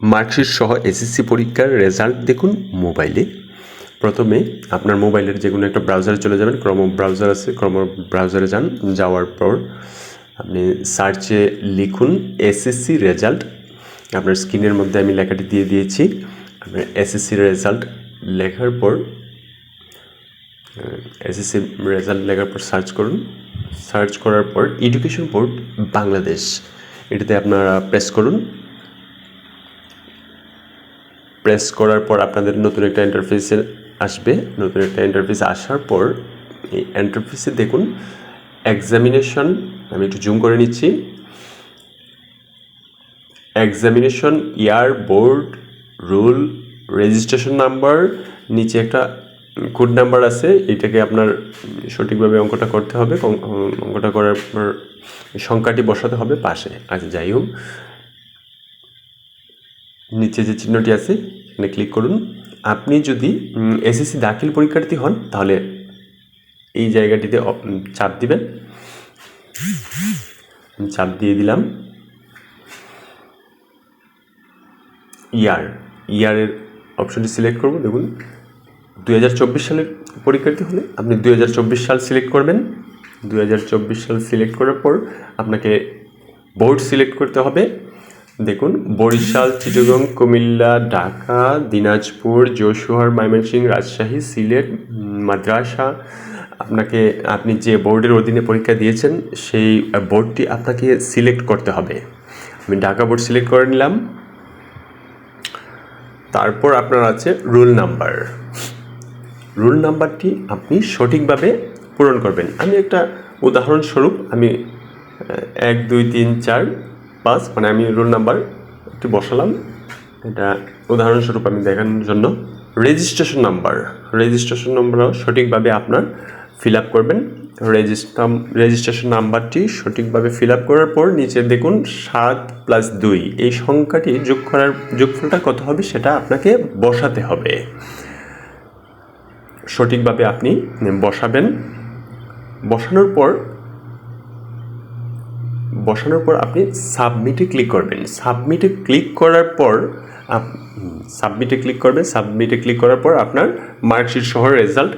Marksheet সহ SSC পরীক্ষার result দেখুন মোবাইলে প্রথমে আপনার মোবাইলের যে কোনো একটা ব্রাউজারে চলে যাবেন ক্রম ব্রাউজার আছে ক্রম ব্রাউজারে যান, যাওয়ার পর আপনি সার্চে লিখুন এসএসসি রেজাল্ট আপনার স্ক্রিনের মধ্যে আমি লেখাটি দিয়ে দিয়েছি। আপনার এসএসসি রেজাল্ট লেখার পর এসএসসি রেজাল্ট লেখার পর সার্চ করুন। সার্চ করার পর এডুকেশন বোর্ড বাংলাদেশ এটাতে আপনারা প্রেস করুন। প্রেস করার পর আপনাদের নতুন একটা ইন্টারফেসে আসবে। নতুন একটা ইন্টারফেস আসার পর এই ইন্টারফেসে দেখুন এক্সামিনেশন আমি একটু জুম করে নিচ্ছি। Examination year board roll registration number নিচে একটা কোড নাম্বার আছে, এটাকে আপনার সঠিকভাবে অঙ্কটা করতে হবে। অঙ্কটা করার পর সংখ্যাটি বসাতে হবে পাশে। আচ্ছা যাই হোক। নিচে যে চিহ্নটি আছে এখানে ক্লিক করুন। আপনি যদি এসএসসি দাখিল পরীক্ষার্থী হন, তাহলে এই জায়গাটিতে চাপ দিবেন। চাপ দিয়ে দিলাম। ইয়ার ইয়ারের অপশনটি সিলেক্ট করব। দেখুন, দুই হাজার চব্বিশ সালের পরীক্ষার্থী হলে আপনি দুই হাজার চব্বিশ সাল সিলেক্ট করবেন। দুই হাজার চব্বিশ সাল সিলেক্ট করার পর আপনাকে বোর্ড সিলেক্ট করতে হবে। দেখুন, বরিশাল, চিটাগং, কুমিল্লা, ঢাকা, দিনাজপুর যশোহর ময়মনসিংহ, রাজশাহী, সিলেট, মাদ্রাসা। আপনাকে, আপনি যে বোর্ডের অধীনে পরীক্ষা দিয়েছেন, সেই বোর্ডটি আপনাকে সিলেক্ট করতে হবে। আমি ঢাকা বোর্ড সিলেক্ট করে নিলাম। তারপর আপনার আছে রুল নাম্বার। রুল নাম্বারটি আপনি সঠিকভাবে পূরণ করবেন। আমি একটা উদাহরণস্বরূপ, আমি এক, দুই, তিন, চার পাঁচ মানে আমি রুল নাম্বার একটু বসালাম। এটা উদাহরণস্বরূপ আমি দেখানোর জন্য। রেজিস্ট্রেশন নাম্বার, রেজিস্ট্রেশন নাম্বারও সঠিকভাবে আপনার ফিল আপ করবেন। রেজিস্টাম রেজিস্ট্রেশন নাম্বারটি সঠিকভাবে ফিল আপ করার পর নিচে দেখুন সাত প্লাস দুই। এই সংখ্যাটি যোগ করার যোগফলটা কত হবে সেটা আপনাকে বসাতে হবে। সঠিকভাবে আপনি বসাবেন। বসানোর পর বসানোর পর আপনি সাবমিটে ক্লিক করবেন। সাবমিটে ক্লিক করার পর সাবমিটে ক্লিক করবেন। সাবমিটে ক্লিক করার পর আপনার মার্কশিট সহ রেজাল্ট